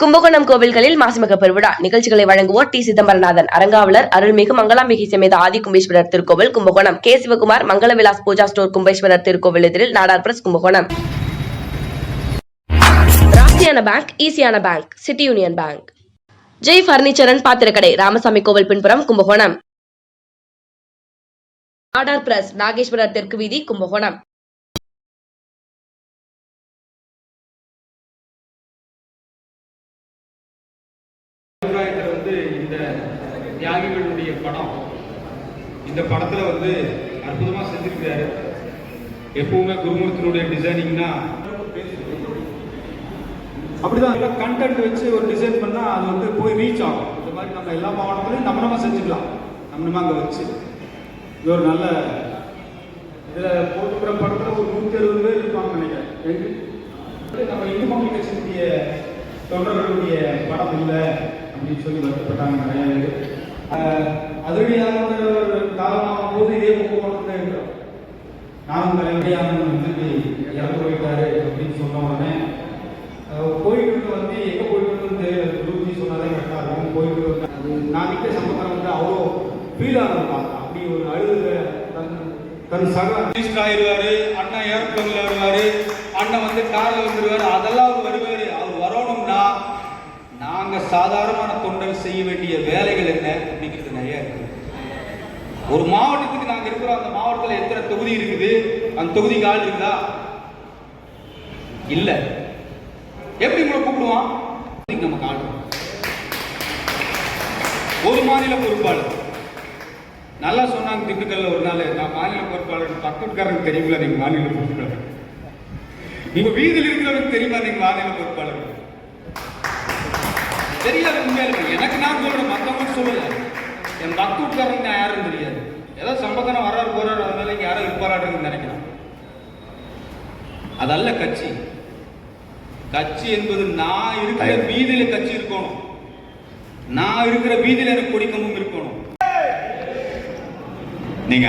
கும்பகோணம் கோவில்களில் மாசிமிக பெருவிழா. நிகழ்ச்சிகளை வழங்குவோர் டி. சிதம்பரநாதன் அரங்காவலர் அருள்மிகு மங்களாம்பிகை சமேத ஆதி கும்பேஸ்வரர் திருக்கோவில் கும்பகோணம். கே. சிவகுமார் மங்கள விலாஸ் பூஜா ஸ்டோர் கும்பேஸ்வரர் திருக்கோவில் எதிரில் நாடார் பிரஸ் கும்பகோணம். ராசியான bank ஈசியான bank city union bank Jai பர்னிச்சரன் பாத்திரக்கடை ராமசாமி கோவில் பின்புறம் கும்பகோணம். நாடார் பிரஸ் நாகேஸ்வரர் தெற்கு வீதி கும்பகோணம். தியாகிகளுடைய படம். இந்த படத்தில் வந்து அற்புதமாக செஞ்சிருக்காரு எப்பவுமே குருமூர்த்தினுடைய டிசைனிங்னா அப்படிதான். கண்டென்ட் வச்சு ஒரு டிசைன் பண்ணால் அது வந்து போய் ரீச் ஆகும். இந்த மாதிரி நம்ம எல்லா மாவட்டத்திலையும் நம்ம நம்ம செஞ்சுக்கலாம். நம்ம நம்ம அங்கே வச்சு. இது ஒரு நல்ல இதில் போட்டுக்கிற படத்தில் ஒரு நூற்றி அறுபது பேர் இருப்பாங்கன்னு நினைக்கிறேன் எங்க நம்ம இந்து மக்கள் கட்சியினுடைய தொண்டர்களுடைய படம் இல்லை அப்படின்னு சொல்லி வருத்தப்பட்டாங்க நிறைய பேர். ஆஹ் ஒரு காலமாகும் போது இதே போக்குவரத்து நானும் தலைமுறையாக வந்து இறந்து போயிட்டாரு அப்படின்னு சொன்ன உடனே போயிட்டு வந்து எங்கே போயிட்டு வந்து குருஜி சொன்னதே கரெக்டாக இருக்கும். போயிட்டு வந்து அது நான் நிற்க சம்பந்தம் வந்து அவ்வளோ ஃபீல் ஆகும் அப்படி ஒரு அழுத தன் தன் சக மினிஸ்டர் ஆயிடுவாரு அண்ணன் ஏர்பிளன்ல வருவாரு அண்ணன் வந்து காரில் வந்துருவாரு அதெல்லாம் அவர் வருவாரு அவர் வரணும்னா நாங்க சாதாரணமான தொண்டர் செய்ய வேண்டிய வேலைகள் என்ன அப்படிங்கிறது நிறைய இருக்கு. ஒரு மாவட்டத்துக்கு நாங்க இருக்கிறோம் அந்த மாவட்டத்தில் எத்தனை தொகுதி இருக்குது? அந்த தொகுதிக்கு ஆள் இருக்குதா? இல்ல. எப்படி உங்களை கூப்பிடுவான்? நம்ம நமக்கு ஒரு மாநில பொறுப்பாளர். நல்லா சொன்னாங்க திண்டுக்கல்ல ஒரு நாள். நான் மாநில பொறுப்பாளர் பக்கத்துக்காரருக்கு தெரியுங்களா நீங்க மாநில பொறுப்பாளர். நீங்க வீதியில் இருக்கிறவருக்கு தெரியுமா நீங்க மாநில பொறுப்பாளர்? தெரியாது உண்மையிலுமே. எனக்கு நான் சொல்றேன் மற்றவங்களுக்கு சொல்லல. என் பக்கத்துக்காரங்க நான் யாரும் தெரியாது. ஏதோ சம்பந்தம் வர்றாரு போறாரு அதனால இங்க யாரும் இருப்பாராட்டுன்னு நினைக்கிறேன் அதல்ல கட்சி. கட்சி என்பது நான் இருக்கிற வீதியில கட்சி இருக்கணும். நான் இருக்கிற வீதியில எனக்கு கொடிக்கமும் இருக்கணும். நீங்க